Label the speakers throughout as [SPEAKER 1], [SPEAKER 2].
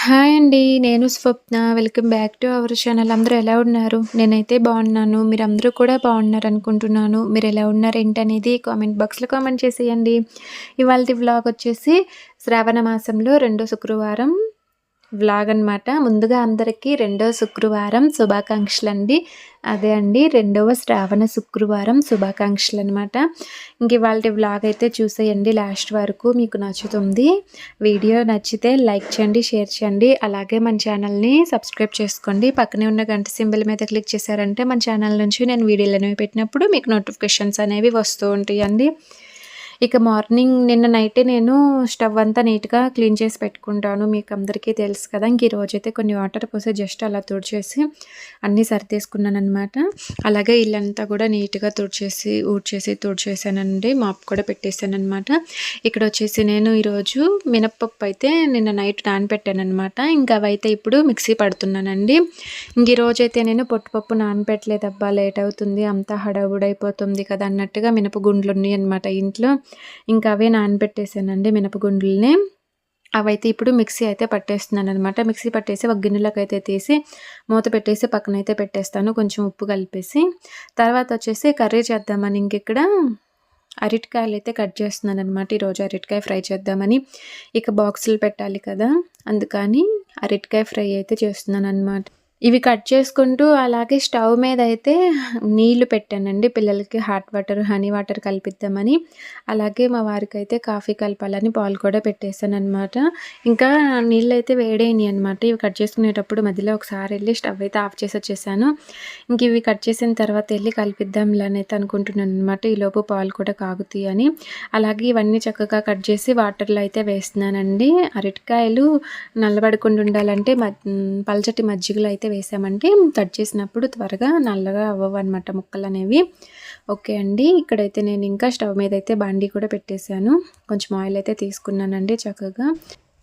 [SPEAKER 1] Hi అండి. నేను Swapna. Welcome back to our channel. అందరూ ఎలా ఉన్నారు? నేనైతే బాగున్నాను. మీరందరూ కూడా బాగున్నారు అనుకుంటున్నాను మీరు ఎలా ఉన్నారు ఏంటనేది కామెంట్ బాక్స్‌లో కామెంట్ చేసేయండి. ఇవాళ వ్లాగ్ వచ్చేసి శ్రావణ మాసంలో రెండో శుక్రవారం వ్లాగ్ అనమాట. ముందుగా అందరికీ రెండవ శుక్రవారం శుభాకాంక్షలు అండి అదే అండి రెండవ శ్రావణ శుక్రవారం శుభాకాంక్షలు అనమాట. ఇంక ఇవాళ వ్లాగ్ అయితే చూసేయండి లాస్ట్ వరకు మీకు నచ్చుతుంది. వీడియో నచ్చితే లైక్ చేయండి, షేర్ చేయండి. అలాగే మన ఛానల్‌ని సబ్స్క్రైబ్ చేసుకోండి. పక్కనే ఉన్న గంట సింబల్ మీద క్లిక్ చేశారంటే మన ఛానల్ నుంచి నేను వీడియోలు అనేవి పెట్టినప్పుడు మీకు నోటిఫికేషన్స్ అనేవి వస్తూ ఉంటాయండి. ఇక మార్నింగ్ నిన్న నైటే నేను స్టవ్ అంతా నీట్‌గా క్లీన్ చేసి పెట్టుకుంటాను. మీకు అందరికీ తెలుసు కదా! ఇంక ఈరోజైతే కొన్ని వాటర్ పోసి జస్ట్ అలా తుడిచేసి అన్నీ సర్దేసుకున్నాననమాట. అలాగే ఇల్లంతా కూడా నీట్‌గా తుడిచేసి, ఊడ్చేసి, తుడిచేసానండి. మాప్ కూడా పెట్టేసాననమాట. ఇక్కడ వచ్చేసి నేను ఈరోజు మినప్పప్పు అయితే నిన్న నైట్ నానబెట్టాననమాట. ఇంకా అవైతే ఇప్పుడు మిక్సీ పడుతున్నానండి. ఇంక ఈరోజైతే నేను పొట్టుపప్పు నానబెట్టలేదబ్బా లేట్ అవుతుంది. అంతా హడావుడైపోతుంది కదా! అన్నట్టుగా మినపగుండ్లు ఉన్నాయన్నమాట ఇంట్లో. ఇంకా అవే నానబెట్టేసానండి మినపగుండుల్ని అవైతే ఇప్పుడు మిక్సీ అయితే పట్టేస్తున్నాను అనమాట. మిక్సీ పట్టేసి ఒక గిన్నెలోకి అయితే తీసి మూత పెట్టేసి పక్కన అయితే పెట్టేస్తాను కొంచెం ఉప్పు కలిపేసి. తర్వాత వచ్చేసి కర్రీ చేద్దామని ఇంకెక్కడ అరటికాయలు అయితే కట్ చేస్తున్నాను అనమాట. ఈరోజు అరటికాయ ఫ్రై చేద్దామని. ఇక బాక్సులు పెట్టాలి కదా! అందుకని అరటికాయ ఫ్రై అయితే చేస్తున్నాను అనమాట. ఇవి కట్ చేసుకుంటూ అలాగే స్టవ్ మీద అయితే నీళ్ళు పెట్టానండి. పిల్లలకి హాట్ వాటర్ హనీ వాటర్ కల్పిద్దామని. అలాగే మా వారికి అయితే కాఫీ కలపాలని పాలు కూడా పెట్టేశాను అనమాట ఇంకా నీళ్ళు అయితే వేడైనాయి అనమాట ఇవి కట్ చేసుకునేటప్పుడు మధ్యలో ఒకసారి వెళ్ళి స్టవ్ అయితే ఆఫ్ చేసి వచ్చేసాను. ఇంక ఇవి కట్ చేసిన తర్వాత వెళ్ళి కలిపిద్దాంలే అయితే అనుకుంటున్నాను అనమాట ఈలోపు పాలు కూడా కాగుతాయి అని. అలాగే ఇవన్నీ చక్కగా కట్ చేసి వాటర్లో అయితే వేస్తున్నానండి. అరటికాయలు నల్లబడకుండా ఉండాలంటే పల్చటి మజ్జిగలో అయితే వేసామంటే కట్ చేసినప్పుడు త్వరగా నల్లగా అవ్వవు అనమాట ముక్కలు అనేవి ఓకే అండి ఇక్కడైతే నేను ఇంకా స్టవ్ మీద అయితే బండి కూడా పెట్టేశాను. కొంచెం ఆయిల్ అయితే తీసుకున్నానండి చక్కగా.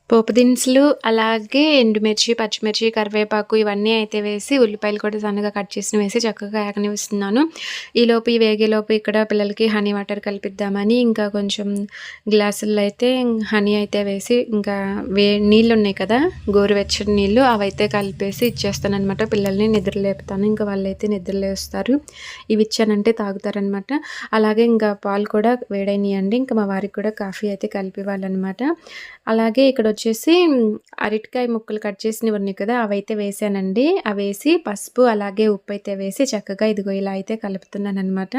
[SPEAKER 1] పోపు దినుసులు అలాగే ఎండుమిర్చి పచ్చిమిర్చి కరివేపాకు ఇవన్నీ అయితే వేసి ఉల్లిపాయలు కూడా సన్నగా కట్ చేసి వేసి చక్కగా ఏకనివిస్తున్నాను ఈలోపు ఈ వేగేలోపు ఇక్కడ పిల్లలకి హనీ వాటర్ కలిపిద్దామని ఇంకా కొంచెం గ్లాసుల్లో అయితే హనీ అయితే వేసి ఇంకా వే నీళ్ళు ఉన్నాయి కదా గోరువెచ్చని నీళ్ళు అవైతే కలిపేసి ఇచ్చేస్తాను అనమాట పిల్లల్ని నిద్ర లేపుతాను. ఇంకా వాళ్ళైతే నిద్ర లేస్తారు. ఇవి ఇచ్చానంటే తాగుతారనమాట అలాగే ఇంకా పాలు కూడా వేడైనాయండి. ఇంకా మా వారికి కూడా కాఫీ అయితే కలిపి వాళ్ళనమాట అలాగే ఇక్కడ వచ్చేసి అరటికాయ ముక్కలు కట్ చేసినవి ఉన్నాయి కదా అవైతే వేసానండి. అవి వేసి పసుపు అలాగే ఉప్పు అయితే వేసి చక్కగా ఇదిగో ఇలా అయితే కలుపుతున్నాను అనమాట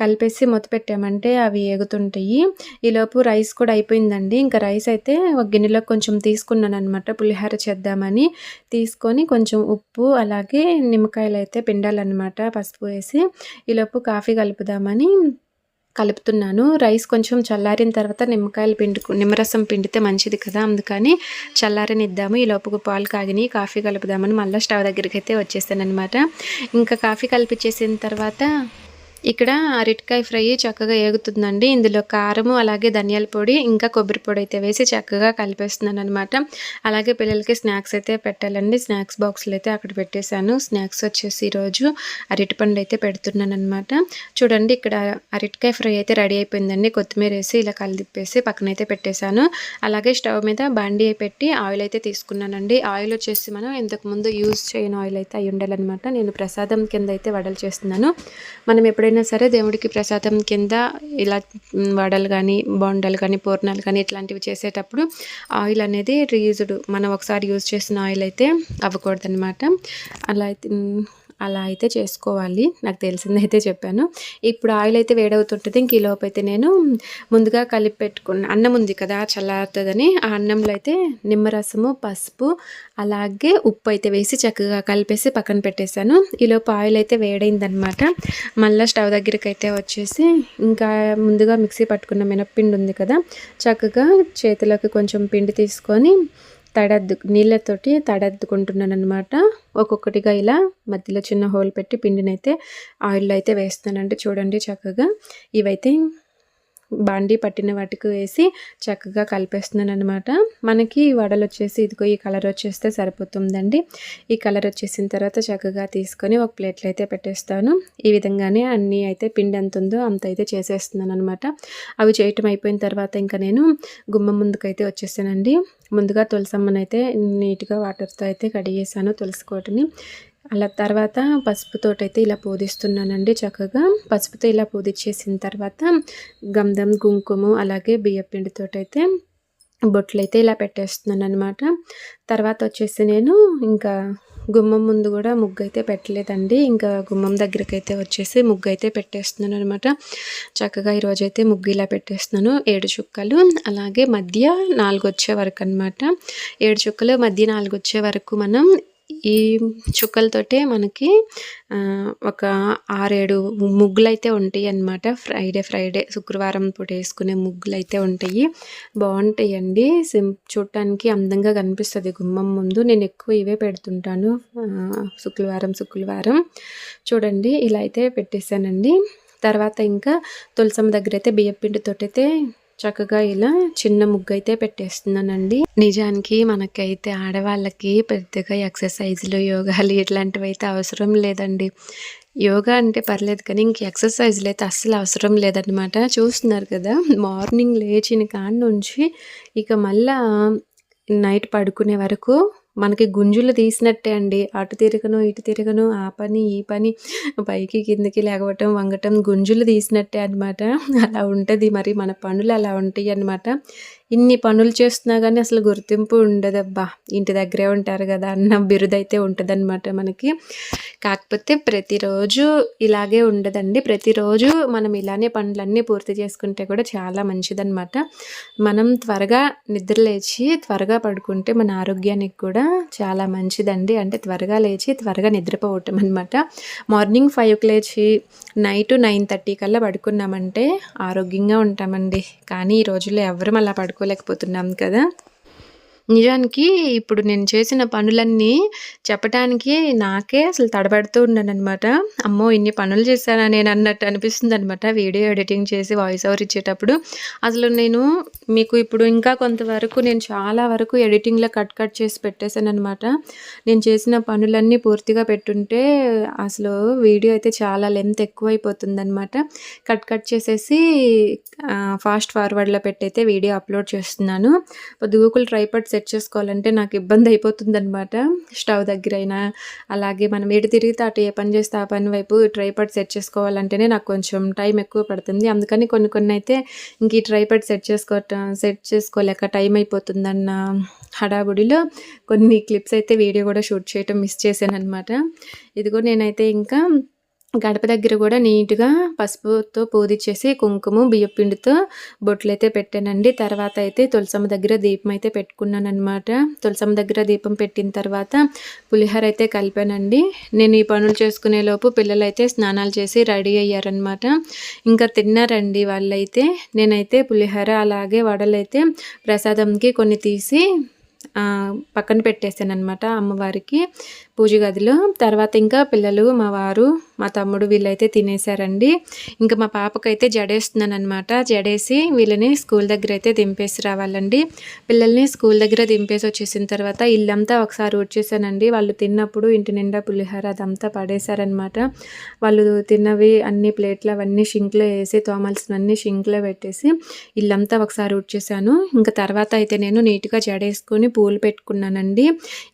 [SPEAKER 1] కలిపేసి మూత పెట్టామంటే అవి ఎగుతుంటాయి ఈలోపు రైస్ కూడా అయిపోయిందండి. ఇంకా రైస్ అయితే ఒక గిన్నెలో కొంచెం తీసుకున్నాను అనమాట పులిహోర చేద్దామని తీసుకొని కొంచెం ఉప్పు అలాగే నిమ్మకాయలు అయితే పిండాలన్నమాట పసుపు వేసి. ఈలోపు కాఫీ కలుపుదామని కలుపుతున్నాను. రైస్ కొంచెం చల్లారిన తర్వాత నిమ్మకాయలు పిండుకు నిమ్మరసం పిండితే మంచిది కదా. అందుకని చల్లారనిద్దాము. ఈ లోపుకు పాలు కాగిని కాఫీ కలుపుదామని మళ్ళీ స్టవ్ దగ్గరికి అయితే వచ్చేసాను అనమాట ఇంకా కాఫీ కలిపించేసిన తర్వాత ఇక్కడ అరటికాయ ఫ్రై చక్కగా ఏగుతుందండి. ఇందులో కారము అలాగే ధనియాల పొడి ఇంకా కొబ్బరి పొడి అయితే వేసి చక్కగా కలిపేస్తున్నాను అనమాట అలాగే పిల్లలకి స్నాక్స్ అయితే పెట్టాలండి. స్నాక్స్ బాక్స్లు అయితే అక్కడ పెట్టేశాను. స్నాక్స్ వచ్చేసి ఈరోజు అరటిపండు అయితే పెడుతున్నాను అనమాట చూడండి ఇక్కడ అరటికాయ ఫ్రై అయితే రెడీ అయిపోయిందండి. కొత్తిమీర వేసి ఇలా కలిదిప్పేసి పక్కనైతే పెట్టేశాను. అలాగే స్టవ్ మీద బండి పెట్టి ఆయిల్ అయితే తీసుకున్నానండి. ఆయిల్ వచ్చేసి మనం ఇంతకుముందు యూజ్ చేయని ఆయిల్ అయితే అయి ఉండాలన్నమాట. నేను ప్రసాదం కింద అయితే వడలు చేస్తున్నాను. మనం ఎప్పుడైనా ఎప్పుడైనా సరే దేవుడికి ప్రసాదం కింద ఇలా వడలు కానీ బొండలు కానీ పూర్ణాలు కానీ ఇట్లాంటివి చేసేటప్పుడు ఆయిల్ అనేది రీయూజ్డ్ మనం ఒకసారి యూజ్ చేసిన ఆయిల్ అయితే అవ్వకూడదనమాట అలా అయితే అలా అయితే చేసుకోవాలి. నాకు తెలిసిందైతే చెప్పాను. ఇప్పుడు ఆయిల్ అయితే వేడవుతుంటుంది. ఇంక ఈలోపు అయితే నేను ముందుగా కలిపి పెట్టుకున్న అన్నం ఉంది కదా చల్లారుతుందని ఆ అన్నంలో అయితే నిమ్మరసము పసుపు అలాగే ఉప్పు అయితే వేసి చక్కగా కలిపేసి పక్కన పెట్టేశాను. ఈలోపు ఆయిల్ అయితే వేడైందనమాట మళ్ళీ స్టవ్ దగ్గరికి అయితే వచ్చేసి ఇంకా ముందుగా మిక్సీ పట్టుకున్న మినప్పిండి ఉంది కదా చక్కగా చేతిలోకి కొంచెం పిండి తీసుకొని తడద్దు నీళ్ళతోటి తడద్దుకుంటున్నాను అనమాట ఒక్కొక్కటిగా ఇలా మధ్యలో చిన్న హోల్ పెట్టి పిండినైతే ఆయిల్లో అయితే వేస్తానంటే చూడండి చక్కగా. ఇవైతే బాండీ పట్టిన వాటికి వేసి చక్కగా కలిపేస్తున్నాను అనమాట మనకి వడలు వచ్చేసి ఇదిగో ఈ కలర్ వచ్చేస్తే సరిపోతుందండి. ఈ కలర్ వచ్చేసిన తర్వాత చక్కగా తీసుకొని ఒక ప్లేట్లో అయితే పెట్టేస్తాను. ఈ విధంగానే అన్నీ అయితే పిండి ఎంత ఉందో అంత అయితే చేసేస్తున్నాను అనమాట అవి చేయటం అయిపోయిన తర్వాత ఇంకా నేను గుమ్మ ముందుకైతే వచ్చేసానండి. ముందుగా తులసమ్మనైతే నీట్గా వాటర్తో అయితే కడిగేసాను తులసి కోటిని. అలా తర్వాత పసుపుతోటైతే ఇలా పూదిస్తున్నానండి చక్కగా. పసుపుతో ఇలా పూదిచ్చేసిన తర్వాత గంధం కుంకుమ అలాగే బియ్యపిండితోటైతే బొట్లు ఇలా పెట్టేస్తున్నాను అనమాట తర్వాత వచ్చేసి నేను ఇంకా గుమ్మం ముందు కూడా ముగ్గు అయితే పెట్టలేదండి. ఇంకా గుమ్మం దగ్గరికి అయితే వచ్చేసి ముగ్గు అయితే పెట్టేస్తున్నాను అనమాట చక్కగా ఈరోజు అయితే ముగ్గు ఇలా పెట్టేస్తున్నాను. ఏడు చుక్కలు అలాగే మధ్య నాలుగు వచ్చే వరకు అనమాట ఏడు చుక్కలు మధ్య నాలుగు వచ్చే వరకు మనం ఈ చుక్కలతోటే మనకి ఒక ఆరేడు ముగ్గులు అయితే ఉంటాయి అన్నమాట. ఫ్రైడే ఫ్రైడే శుక్రవారం పూట వేసుకునే ముగ్గులు అయితే ఉంటాయి. బాగుంటాయండి. సిం చూడటానికి అందంగా కనిపిస్తుంది గుమ్మం ముందు. నేను ఎక్కువ ఇవే పెడుతుంటాను. శుక్రవారం శుక్రవారం. చూడండి ఇలా అయితే పెట్టేశానండి. తర్వాత ఇంకా తులసమ్మ దగ్గర అయితే బియ్యం అయితే చక్కగా ఇలా చిన్న ముగ్గు అయితే పెట్టేస్తున్నానండి. నిజానికి మనకైతే ఆడవాళ్ళకి పెద్దగా ఎక్సర్సైజ్లు యోగాలు ఇట్లాంటివి అయితే అవసరం లేదండి. యోగా అంటే పర్లేదు కానీ ఇంక ఎక్సర్సైజ్లు అయితే అస్సలు అవసరం లేదనమాట చూస్తున్నారు కదా మార్నింగ్ లేచిన కాడ నుంచి ఇక మళ్ళా నైట్ పడుకునే వరకు మనకి గుంజులు తీసినట్టే అండి. అటు తిరగను ఇటు తిరగను ఆ పని ఈ పని. పైకి కిందకి లేగవటం వంగటం గుంజులు తీసినట్టే అనమాట అలా ఉంటుంది మరి మన పనులు అలా ఉంటాయి అనమాట ఇన్ని పనులు చేస్తున్నా కానీ అసలు గుర్తింపు ఉండదబ్బా. ఇంటి దగ్గరే ఉంటారు కదా అన్న బిరుదైతే ఉంటుందన్నమాట మనకి. కాకపోతే ప్రతిరోజు ఇలాగే ఉండదండి. ప్రతిరోజు మనం ఇలానే పనులన్నీ పూర్తి చేసుకుంటే కూడా చాలా మంచిదన్నమాట. మనం త్వరగా నిద్ర లేచి త్వరగా పడుకుంటే మన ఆరోగ్యానికి కూడా చాలా మంచిదండి. అంటే త్వరగా లేచి త్వరగా నిద్రపోవటం అనమాట మార్నింగ్ ఫైవ్కి లేచి నైట్ నైన్ థర్టీ కల్లా పడుకున్నామంటే ఆరోగ్యంగా ఉంటామండి. కానీ ఈ రోజుల్లో ఎవరు అలా పడుకోలేకపోతున్నాం కదా. నిజానికి ఇప్పుడు నేను చేసిన పనులన్నీ చెప్పటానికి నాకే అసలు తడబడుతూ ఉన్నానమాట అమ్మో ఇన్ని పనులు చేశానా నేను అన్నట్టు అనిపిస్తుంది అనమాట వీడియో ఎడిటింగ్ చేసి వాయిస్ ఓవర్ ఇచ్చేటప్పుడు. అసలు నేను మీకు ఇప్పుడు ఇంకా కొంతవరకు నేను చాలా వరకు ఎడిటింగ్లో కట్ కట్ చేసి పెట్టేశాను అనమాట నేను చేసిన పనులన్నీ పూర్తిగా పెట్టుంటే అసలు వీడియో అయితే చాలా లెంత్ ఎక్కువైపోతుందనమాట కట్ కట్ చేసేసి ఫాస్ట్ ఫార్వర్డ్లో పెట్టయితే వీడియో అప్లోడ్ చేస్తున్నాను. గూగుల్ ట్రైపడ్ సెట్ చేసుకోవాలంటే నాకు ఇబ్బంది అయిపోతుంది అనమాట స్టవ్ దగ్గర అయినా అలాగే మనం ఎటు తిరిగితే అటు ఏ పని చేస్తే ఆ పని వైపు ట్రైపాడ్ సెట్ చేసుకోవాలంటేనే నాకు కొంచెం టైం ఎక్కువ పడుతుంది. అందుకని కొన్ని కొన్ని అయితే ఇంక ఈ ట్రైపడ్ సెట్ చేసుకోవటం సెట్ చేసుకోలేక టైం అయిపోతుందన్న హడాబుడిలో కొన్ని క్లిప్స్ అయితే వీడియో కూడా షూట్ చేయటం మిస్ చేశాను అనమాట ఇదిగో నేనైతే ఇంకా గడప దగ్గర కూడా నీట్గా పసుపుతో పూదిచ్చేసి కుంకుమ బియ్యపిండితో బొట్లు అయితే పెట్టానండి. తర్వాత అయితే తులసమ్మ దగ్గర దీపం అయితే పెట్టుకున్నాను అనమాట తులసమ్మ దగ్గర దీపం పెట్టిన తర్వాత పులిహోర అయితే కలిపానండి. నేను ఈ పనులు చేసుకునే లోపు పిల్లలు అయితే స్నానాలు చేసి రెడీ అయ్యారనమాట ఇంకా తిన్నారండి వాళ్ళైతే. నేనైతే పులిహోర అలాగే వడలైతే ప్రసాదంకి కొన్ని తీసి పక్కన పెట్టేశాను అనమాట అమ్మవారికి. పూజ గదిలో. తర్వాత ఇంకా పిల్లలు మా వారు మా తమ్ముడు వీళ్ళైతే తినేశారండి. ఇంకా మా పాపకైతే జడేస్తున్నాను అనమాట జడేసి వీళ్ళని స్కూల్ దగ్గర అయితే దింపేసి రావాలండి పిల్లల్ని స్కూల్ దగ్గర దింపేసి వచ్చేసిన తర్వాత ఇల్లంతా ఒకసారి వచ్చేసానండి వాళ్ళు తిన్నప్పుడు ఇంటి నిండా పులిహార అదంతా పడేశారనమాట వాళ్ళు తిన్నవి అన్ని ప్లేట్లు అవన్నీ షింక్లో వేసి తోమల్సినవన్నీ షింక్లో పెట్టేసి ఇల్లంతా ఒకసారి ఉడ్చేసాను ఇంకా తర్వాత అయితే నేను నీట్గా జడేసుకొని పూలు పెట్టుకున్నానండి.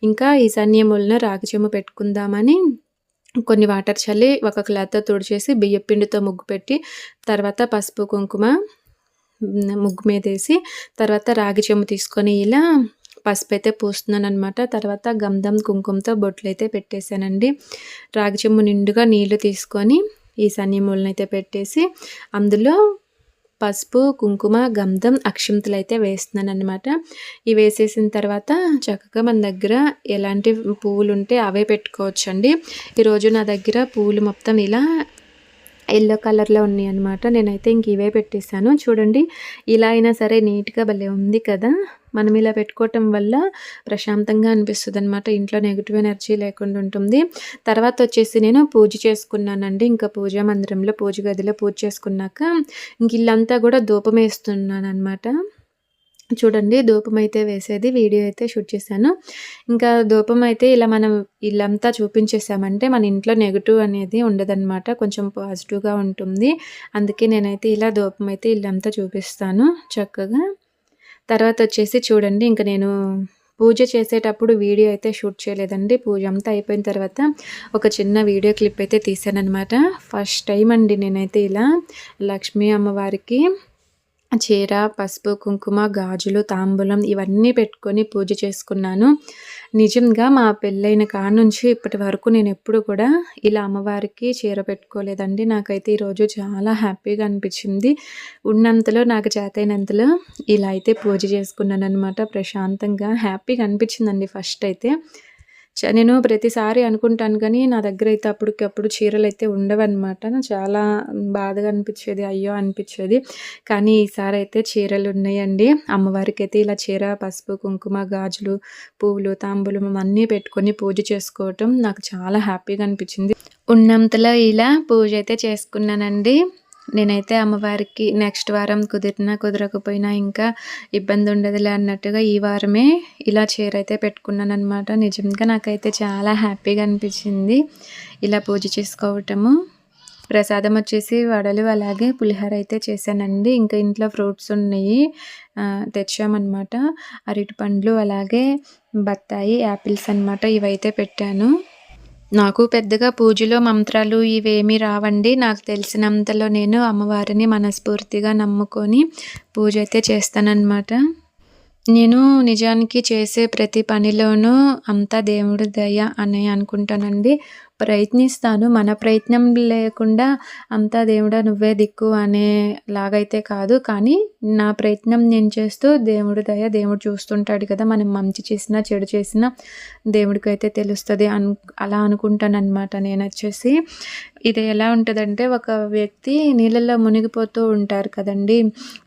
[SPEAKER 1] ఇంకా ఈశాన్యములను రాగి చెమ్ము పెట్టుకుందామని కొన్ని వాటర్ చల్లి ఒక క్లాత్తో తుడిచేసి బియ్యం పిండితో ముగ్గు పెట్టి తర్వాత పసుపు కుంకుమ ముగ్గు మీద వేసి తర్వాత రాగి చెమ్ము తీసుకొని ఇలా పసుపు అయితే పూస్తున్నాను అనమాట తర్వాత గంధం కుంకుమతో బొట్లు అయితే పెట్టేశానండి. రాగి చెమ్ము నిండుగా నీళ్ళు తీసుకొని ఈ సన్నిమూలనైతే పెట్టేసి అందులో పసుపు కుంకుమ గంధం అక్షింతలు అయితే వేస్తున్నాను అనమాట ఇవి వేసేసిన తర్వాత చక్కగా మన దగ్గర ఎలాంటి పువ్వులు ఉంటే అవే పెట్టుకోవచ్చండి. ఈరోజు నా దగ్గర పువ్వులు మొత్తం ఇలా ఎల్లో కలర్లో ఉన్నాయి అనమాట నేనైతే ఇంక ఇవే పెట్టేశాను. చూడండి ఇలా అయినా సరే నీట్గా భలే ఉంది కదా! మనం ఇలా పెట్టుకోవటం వల్ల ప్రశాంతంగా అనిపిస్తుంది అనమాట ఇంట్లో నెగిటివ్ ఎనర్జీ లేకుండా ఉంటుంది. తర్వాత వచ్చేసి నేను పూజ చేసుకున్నానండి. ఇంకా పూజా మందిరంలో పూజ గదిలో పూజ చేసుకున్నాక ఇంక ఇల్లంతా కూడా ధూపం వేస్తున్నాను అనమాట చూడండి ధూపం అయితే వేసేది వీడియో అయితే షూట్ చేశాను. ఇంకా ధూపం అయితే ఇలా మనం ఇల్లంతా చూపించేసామంటే మన ఇంట్లో నెగిటివ్ అనేది ఉండదన్నమాట కొంచెం పాజిటివ్గా ఉంటుంది. అందుకే నేనైతే ఇలా ధూపం అయితే ఇల్లంతా చూపిస్తాను చక్కగా. తర్వాత వచ్చేసి చూడండి ఇంకా నేను పూజ చేసేటప్పుడు వీడియో అయితే షూట్ చేయలేదండి. పూజ అంతా అయిపోయిన తర్వాత ఒక చిన్న వీడియో క్లిప్ అయితే తీసానమాట ఫస్ట్ టైం అండి నేనైతే ఇలా లక్ష్మీ అమ్మవారికి చీర పసుపు కుంకుమ గాజులు తాంబూలం ఇవన్నీ పెట్టుకొని పూజ చేసుకున్నాను. నిజంగా మా పెళ్ళైన కాడ నుంచి ఇప్పటి వరకు నేను ఎప్పుడు కూడా ఇలా అమ్మవారికి చీర పెట్టుకోలేదండి. నాకైతే ఈరోజు చాలా హ్యాపీగా అనిపించింది. ఉన్నంతలో నాకు చేతైనంతలో ఇలా అయితే పూజ చేసుకున్నాను అనమాట ప్రశాంతంగా హ్యాపీగా అనిపించిందండి ఫస్ట్ అయితే. నేను ప్రతిసారి అనుకుంటాను కానీ నా దగ్గర అయితే అప్పటికప్పుడు చీరలు అయితే ఉండవన్నమాట చాలా బాధగా అనిపించేది అయ్యో అనిపించేది. కానీ ఈసారి అయితే చీరలు ఉన్నాయండి అమ్మవారికి అయితే ఇలా చీర పసుపు కుంకుమ గాజులు పువ్వులు తాంబూలం అన్నీ పెట్టుకొని పూజ చేసుకోవటం నాకు చాలా హ్యాపీగా అనిపించింది. ఉన్నంతలో ఇలా పూజ అయితే చేసుకున్నానండి. నేనైతే అమ్మవారికి నెక్స్ట్ వారం కుదిరినా కుదరకపోయినా ఇంకా ఇబ్బంది ఉండదులే అన్నట్టుగా ఈ వారమే ఇలా చీర అయితే పెట్టుకున్నాను అనమాట నిజంగా నాకైతే చాలా హ్యాపీగా అనిపించింది ఇలా పూజ చేసుకోవటము. ప్రసాదం వచ్చేసి వడలు అలాగే పులిహోర అయితే చేశానండి. ఇంకా ఇంట్లో ఫ్రూట్స్ ఉన్నాయి తెచ్చామన్నమాట. అరటి పండ్లు అలాగే బత్తాయి యాపిల్స్ అనమాట ఇవైతే పెట్టాను. నాకు పెద్దగా పూజలో మంత్రాలు ఇవేమీ రావండి. నాకు తెలిసినంతలో నేను అమ్మవారిని మనస్ఫూర్తిగా నమ్ముకొని పూజ అయితే చేస్తానన్నమాట. నేను నిజానికి చేసే ప్రతి పనిలోనూ అంతా దేవుడి దయ అని అనుకుంటానండి. ప్రయత్నిస్తాను. మన ప్రయత్నం లేకుండా అంతా దేవుడా నువ్వే దిక్కు అనే లాగైతే కాదు. కానీ నా ప్రయత్నం నేను చేస్తూ దేవుడు దయ దేవుడు చూస్తుంటాడు కదా. మనం మంచి చేసినా చెడు చేసినా దేవుడికి అయితే తెలుస్తుంది అను అలా అనుకుంటానమాట నేను వచ్చేసి. ఇది ఎలా ఉంటుందంటే ఒక వ్యక్తి నీళ్ళల్లో మునిగిపోతూ ఉంటారు కదండి.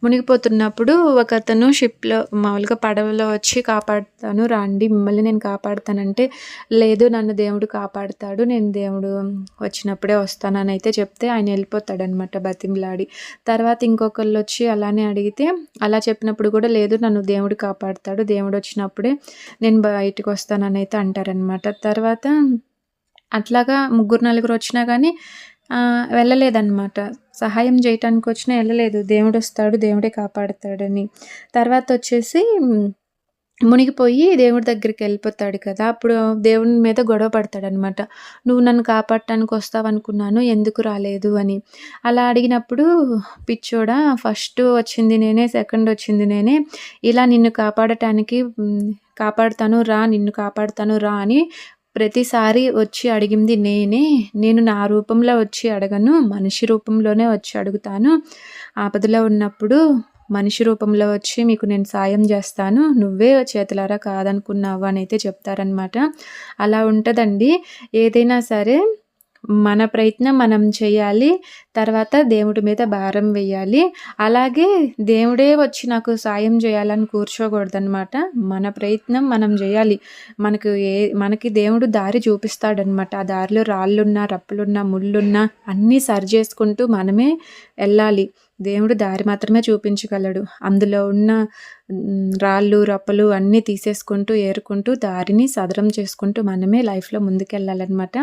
[SPEAKER 1] మునిగిపోతున్నప్పుడు ఒక అతను షిప్లో మామూలుగా పడవలో వచ్చి కాపాడుతాను. రాండి మిమ్మల్ని నేను కాపాడుతానంటే లేదు నన్ను దేవుడు కాపాడుతాడు. నేను దేవుడు? వచ్చినప్పుడే వస్తానని అయితే చెప్తే ఆయన వెళ్ళిపోతాడనమాట బతింలాడి తర్వాత ఇంకొకళ్ళు వచ్చి అలానే అడిగితే అలా చెప్పినప్పుడు కూడా లేదు నన్ను దేవుడు కాపాడుతాడు దేవుడు వచ్చినప్పుడే నేను బయటకు వస్తానని అయితే అంటారనమాట. తర్వాత అట్లాగా ముగ్గురు నలుగురు వచ్చినా కానీ వెళ్ళలేదన్నమాట సహాయం చేయటానికి వచ్చినా వెళ్ళలేదు. దేవుడు వస్తాడు దేవుడే కాపాడుతాడని. తర్వాత వచ్చేసి మునిగిపోయి దేవుడి దగ్గరికి వెళ్ళిపోతాడు కదా అప్పుడు దేవుని మీద గొడవ పడతాడనమాట. నువ్వు నన్ను కాపాడటానికి వస్తావు అనుకున్నాను ఎందుకు రాలేదు? అని. అలా అడిగినప్పుడు పిచ్చోడా ఫస్ట్ వచ్చింది నేనే సెకండ్ వచ్చింది నేనే ఇలా నిన్ను కాపాడటానికి కాపాడుతాను రా నిన్ను కాపాడుతాను రా అని ప్రతిసారి వచ్చి అడిగింది నేనే. నేను నా రూపంలో వచ్చి అడగను మనిషి రూపంలోనే వచ్చి అడుగుతాను. ఆపదలో ఉన్నప్పుడు మనిషి రూపంలో వచ్చి మీకు నేను సాయం చేస్తాను నువ్వే చేతులారా కాదనుకున్నావు అని అయితే చెప్తారనమాట అలా ఉంటుందండి. ఏదైనా సరే మన ప్రయత్నం మనం చేయాలి తర్వాత దేవుడి మీద భారం వేయాలి. అలాగే దేవుడే వచ్చి నాకు సాయం చేయాలని కూర్చోకూడదనమాట మన ప్రయత్నం మనం చేయాలి. మనకు ఏ మనకి దేవుడు దారి చూపిస్తాడనమాట ఆ దారిలో రాళ్ళున్నా రప్పులున్నా ముళ్ళున్నా అన్నీ సరి చేసుకుంటూ మనమే వెళ్ళాలి. దేవుడు దారి మాత్రమే చూపించగలడు. అందులో ఉన్న రాళ్ళు రప్పలు అన్నీ తీసేసుకుంటూ ఏరుకుంటూ దారిని సదరం చేసుకుంటూ మనమే లైఫ్లో ముందుకెళ్ళాలన్నమాట.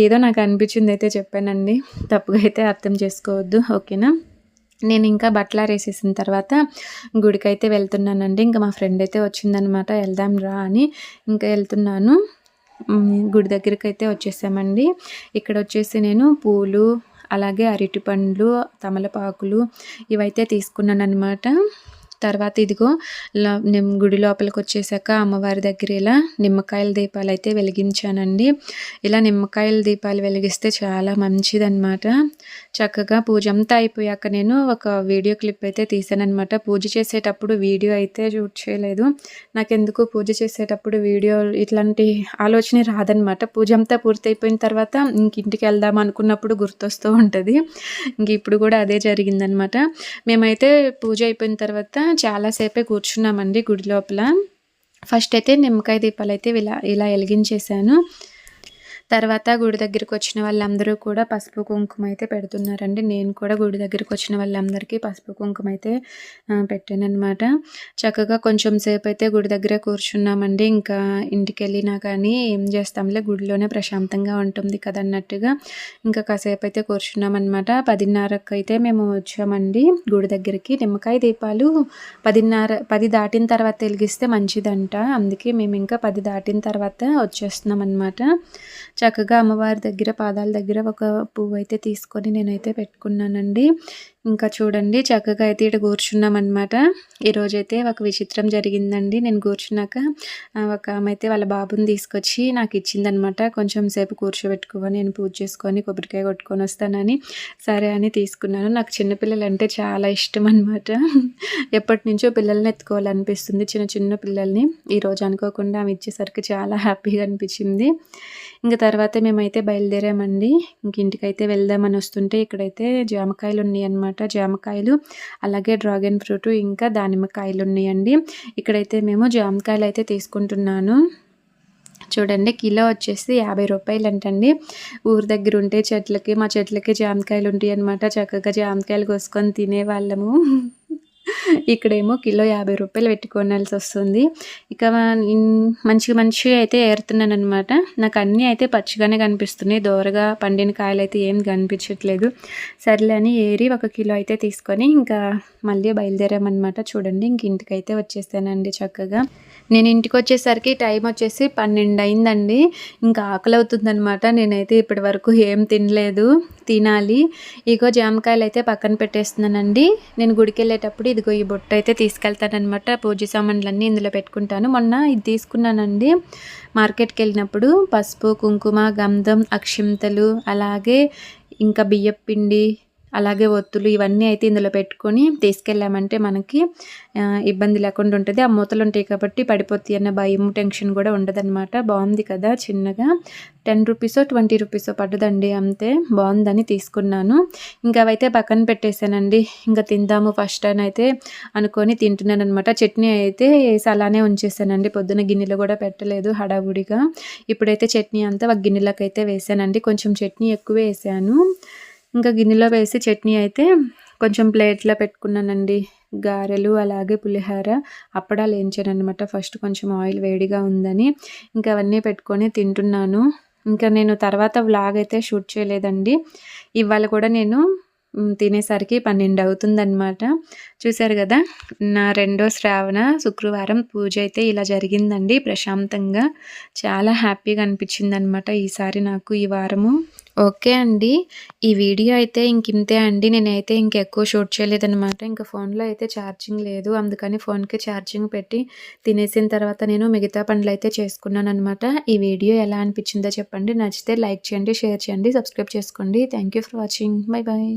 [SPEAKER 1] ఏదో నాకు అనిపించింది అయితే చెప్పానండి. తప్పుగా అయితే అర్థం చేసుకోవద్దు. ఓకేనా? నేను ఇంకా బట్టలు ఆరేసేసిన తర్వాత గుడికి అయితే వెళ్తున్నానండి. ఇంకా మా ఫ్రెండ్ అయితే వచ్చిందనమాట వెళ్దాం రా అని ఇంకా వెళ్తున్నాను. గుడి దగ్గరికి అయితే వచ్చేసామండి. ఇక్కడ వచ్చేసి నేను పూలు అలాగే అరటి పండ్లు తమలపాకులు ఇవైతే తీసుకున్నాను అనమాట తర్వాత ఇదిగో ల గుడి లోపలికి వచ్చేసాక అమ్మవారి దగ్గర ఇలా నిమ్మకాయల దీపాలు అయితే వెలిగించానండి. ఇలా నిమ్మకాయల దీపాలు వెలిగిస్తే చాలా మంచిదన్నమాట. చక్కగా పూజ అంతా అయిపోయాక నేను ఒక వీడియో క్లిప్ అయితే తీసానమాట పూజ చేసేటప్పుడు వీడియో అయితే షూట్ చేయలేదు. నాకెందుకు పూజ చేసేటప్పుడు వీడియో ఇట్లాంటి ఆలోచన రాదనమాట పూజ అంతా పూర్తయిపోయిన తర్వాత ఇంక ఇంటికి వెళ్దాం అనుకున్నప్పుడు గుర్తొస్తూ ఉంటుంది. ఇంక ఇప్పుడు కూడా అదే జరిగిందనమాట మేమైతే పూజ అయిపోయిన తర్వాత చాలాసేపే కూర్చున్నామండి గుడి లోపల. ఫస్ట్ అయితే నిమ్మకాయ దీపాలు అయితే ఇలా ఇలా వెలిగించేసాను తర్వాత గుడి దగ్గరికి వచ్చిన వాళ్ళందరూ కూడా పసుపు కుంకుమ అయితే పెడుతున్నారండి. నేను కూడా గుడి దగ్గరికి వచ్చిన వాళ్ళందరికీ పసుపు కుంకుమ అయితే పెట్టాను చక్కగా కొంచెం సేపు అయితే గుడి దగ్గర కూర్చున్నామండి. ఇంకా ఇంటికి వెళ్ళినా కానీ ఏం చేస్తాంలే గుడిలోనే ప్రశాంతంగా ఉంటుంది కదా అన్నట్టుగా ఇంకా కాసేపు అయితే కూర్చున్నాం అనమాట పదిన్నరకు అయితే మేము వచ్చామండి గుడి దగ్గరికి. నిమ్మకాయ దీపాలు పదిన్నర పది దాటిన తర్వాత వెలిగిస్తే మంచిదంట. అందుకే మేము ఇంకా పది దాటిన తర్వాత వచ్చేస్తున్నాం అనమాట చక్కగా అమ్మవారి దగ్గర పాదాల దగ్గర ఒక పువ్వు అయితే తీసుకొని నేనైతే పెట్టుకున్నానండి. ఇంకా చూడండి చక్కగా అయితే ఇటు కూర్చున్నామన్నమాట. ఈరోజైతే ఒక విచిత్రం జరిగిందండి. నేను కూర్చున్నాక ఒక ఆమె అయితే వాళ్ళ బాబుని తీసుకొచ్చి నాకు ఇచ్చిందనమాట కొంచెం సేపు కూర్చోబెట్టుకొని నేను పూజ చేసుకొని కొబ్బరికాయ కొట్టుకొని వస్తానని సరే అని తీసుకున్నాను. నాకు చిన్నపిల్లలు అంటే చాలా ఇష్టం అనమాట ఎప్పటి నుంచో పిల్లల్ని ఎత్తుకోవాలనిపిస్తుంది చిన్న చిన్న పిల్లల్ని. ఈరోజు అనుకోకుండా ఆమె ఇచ్చేసరికి చాలా హ్యాపీగా అనిపించింది. ఇంకా తర్వాత మేమైతే బయలుదేరామండి. ఇంక ఇంటికైతే వెళ్దామని వస్తుంటే ఇక్కడైతే జామకాయలు ఉన్నాయి అనమాట జామకాయలు అలాగే డ్రాగన్ ఫ్రూట్ ఇంకా దానిమ్మకాయలు ఉన్నాయండి. ఇక్కడైతే మేము జామకాయలు అయితే తీసుకుంటున్నాను. చూడండి కిలో వచ్చేసి యాభై రూపాయలు అంటండి ఊరి దగ్గర ఉంటే చెట్లకి మా చెట్లకి జామకాయలు ఉంటాయి అనమాట చక్కగా జామకాయలు కోసుకొని తినేవాళ్ళము. ఇక్కడేమో కిలో యాభై రూపాయలు పెట్టుకోనాల్సి వస్తుంది. ఇక మంచి మంచిగా అయితే ఏరుతున్నాను అనమాట నాకు అన్నీ అయితే పచ్చిగానే కనిపిస్తున్నాయి. దోరగా పండిన కాయలు అయితే ఏం కనిపించట్లేదు. సర్లే అని ఏరి ఒక కిలో అయితే తీసుకొని ఇంకా మళ్ళీ బయలుదేరామన్నమాట. చూడండి ఇంక ఇంటికైతే వచ్చేసానండి చక్కగా. నేను ఇంటికి వచ్చేసరికి టైం వచ్చేసి పన్నెండు అయిందండి. ఇంకా ఆకలి అవుతుందనమాట నేనైతే ఇప్పటి వరకు ఏం తినలేదు. తినాలి. ఇగో జామకాయలు అయితే పక్కన పెట్టేస్తున్నానండి. నేను గుడికి వెళ్ళేటప్పుడు ఇదిగో ఈ బొట్టు అయితే తీసుకెళ్తానమాట పూజ సామాన్లన్నీ ఇందులో పెట్టుకుంటాను. మొన్న ఇది తీసుకున్నానండి. మార్కెట్కి వెళ్ళినప్పుడు పసుపు కుంకుమ గంధం అక్షింతలు అలాగే ఇంకా బియ్యపిండి అలాగే ఒత్తులు ఇవన్నీ అయితే ఇందులో పెట్టుకొని తీసుకెళ్ళామంటే మనకి ఇబ్బంది లేకుండా ఉంటుంది. ఆ మూతలు ఉంటాయి కాబట్టి పడిపోతాయి అన్న భయం టెన్షన్ కూడా ఉండదన్నమాట. బాగుంది కదా చిన్నగా. టెన్ రూపీసో ట్వంటీ రూపీసో పడ్డదండి అంతే. బాగుందని తీసుకున్నాను. ఇంకా అవైతే పక్కన పెట్టేశానండి. ఇంకా తిందాము ఫస్ట్ అని అయితే అనుకొని తింటున్నాను అనమాట చట్నీ అయితే వేసి అలానే ఉంచేసానండి పొద్దున గిన్నెలో కూడా పెట్టలేదు హడావుడిగా. ఇప్పుడైతే చట్నీ అంతా ఒక గిన్నెలకు అయితే వేసానండి కొంచెం చట్నీ ఎక్కువ వేసాను. ఇంకా గిన్నెలో వేసి చట్నీ అయితే కొంచెం ప్లేట్లో పెట్టుకున్నానండి. గారెలు అలాగే పులిహోర. అప్పడాలు వేయించాను అనమాట ఫస్ట్ కొంచెం ఆయిల్ వేడిగా ఉందని ఇంకా అవన్నీ పెట్టుకొని తింటున్నాను. ఇంకా నేను తర్వాత వ్లాగ్ అయితే షూట్ చేయలేదండి. ఇవాళ కూడా నేను తినేసరికి పన్నెండు అవుతుందన్నమాట చూశారు కదా నా రెండో శ్రావణ శుక్రవారం పూజ అయితే ఇలా జరిగిందండి ప్రశాంతంగా. చాలా హ్యాపీగా అనిపించింది అనమాట ఈసారి నాకు ఈ వారము. ఓకే అండి ఈ వీడియో అయితే ఇంకింతే అండి. నేనైతే ఇంకెక్కువ షూట్ చేయలేదనమాట ఇంకా ఫోన్లో అయితే ఛార్జింగ్ లేదు. అందుకని ఫోన్కి ఛార్జింగ్ పెట్టి తినేసిన తర్వాత నేను మిగతా పనులు అయితే చేసుకున్నాను అనమాట ఈ వీడియో ఎలా అనిపించిందో చెప్పండి. నచ్చితే లైక్ చేయండి షేర్ చేయండి సబ్స్క్రైబ్ చేసుకోండి. Thank for watching. Bye bye